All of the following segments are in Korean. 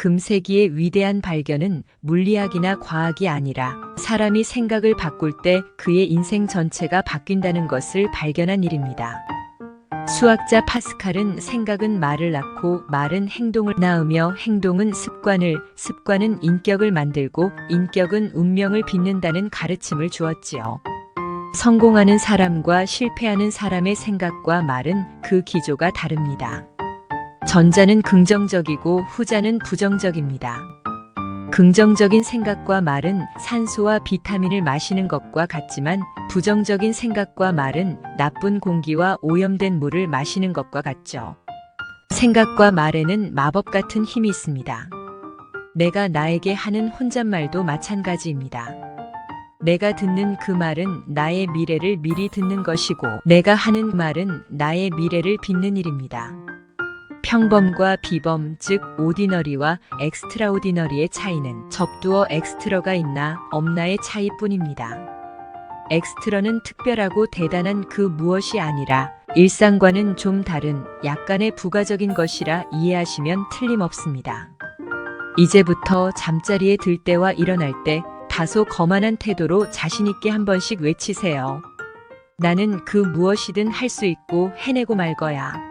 금세기의 위대한 발견은 물리학이나 과학이 아니라 사람이 생각을 바꿀 때 그의 인생 전체가 바뀐다는 것을 발견한 일입니다. 수학자 파스칼은 생각은 말을 낳고 말은 행동을 낳으며 행동은 습관을, 습관은 인격을 만들고 인격은 운명을 빚는다는 가르침을 주었지요. 성공하는 사람과 실패하는 사람의 생각과 말은 그 기조가 다릅니다. 전자는 긍정적이고 후자는 부정적입니다. 긍정적인 생각과 말은 산소와 비타민을 마시는 것과 같지만 부정적인 생각과 말은 나쁜 공기와 오염된 물을 마시는 것과 같죠. 생각과 말에는 마법 같은 힘이 있습니다. 내가 나에게 하는 혼잣말도 마찬가지입니다. 내가 듣는 그 말은 나의 미래를 미리 듣는 것이고 내가 하는 말은 나의 미래를 빚는 일입니다. 평범과 비범, 즉 오디너리와 엑스트라오디너리의 차이는 접두어 엑스트러가 있나 없나의 차이뿐입니다. 엑스트러는 특별하고 대단한 그 무엇이 아니라 일상과는 좀 다른 약간의 부가적인 것이라 이해하시면 틀림없습니다. 이제부터 잠자리에 들 때와 일어날 때 다소 거만한 태도로 자신있게 한 번씩 외치세요. 나는 그 무엇이든 할 수 있고 해내고 말 거야.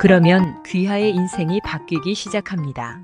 그러면 귀하의 인생이 바뀌기 시작합니다.